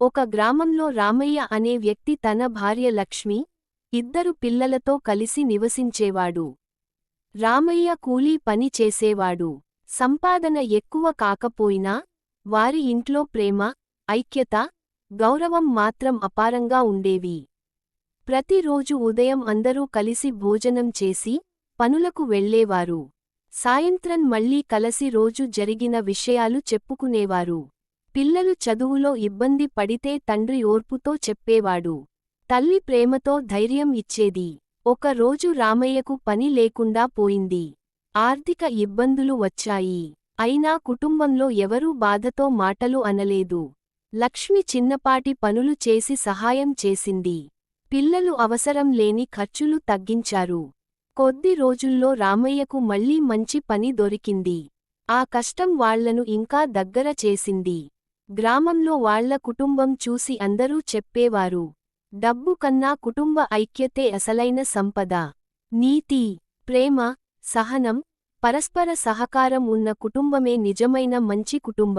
ఒక గ్రామంలో రామయ్య అనే వ్యక్తి తన భార్య లక్ష్మి ఇద్దరు పిల్లలతో కలిసి నివసించేవాడు. రామయ్య కూలీ పని చేసేవాడు. సంపాదన ఎక్కువ కాకపోయినా వారి ఇంట్లో ప్రేమ ఐక్యత గౌరవం మాత్రం అపారంగా ఉండేవి. ప్రతిరోజు ఉదయం అందరూ కలిసి భోజనం చేసి పనులకు వెళ్ళేవారు సాయంత్రం మళ్ళీ కలసి రోజు జరిగిన విషయాలు చెప్పుకునేవారు. పిల్లలు చదువులో ఇబ్బంది పడితే తండ్రి ఓర్పుతో చెప్పేవాడు. తల్లి ప్రేమతో ధైర్యం ఇచ్చేది. ఒక రోజు రామయ్యకు పని లేకుండా పోయింది. ఆర్థిక ఇబ్బందులు వచ్చాయి. అయినా కుటుంబంలో ఎవరూ బాధతో మాటలు అనలేదు. లక్ష్మి చిన్నపాటి పనులు చేసి సహాయం చేసింది. పిల్లలు అవసరం లేని ఖర్చులు తగ్గించారు. కొద్ది రోజుల్లో రామయ్యకు మళ్ళీ మంచి పని దొరికింది. ఆ కష్టం వాళ్ళను ఇంకా దగ్గర చేసింది. గ్రామంలో వాళ్ళ కుటుంబం చూసి అందరూ చెప్పేవారు. డబ్బు కన్నా కుటుంబ ఐక్యతే అసలైన సంపద. నీతి ప్రేమ సహనం పరస్పర సహకారం ఉన్న కుటుంబమే నిజమైన మంచి కుటుంబం.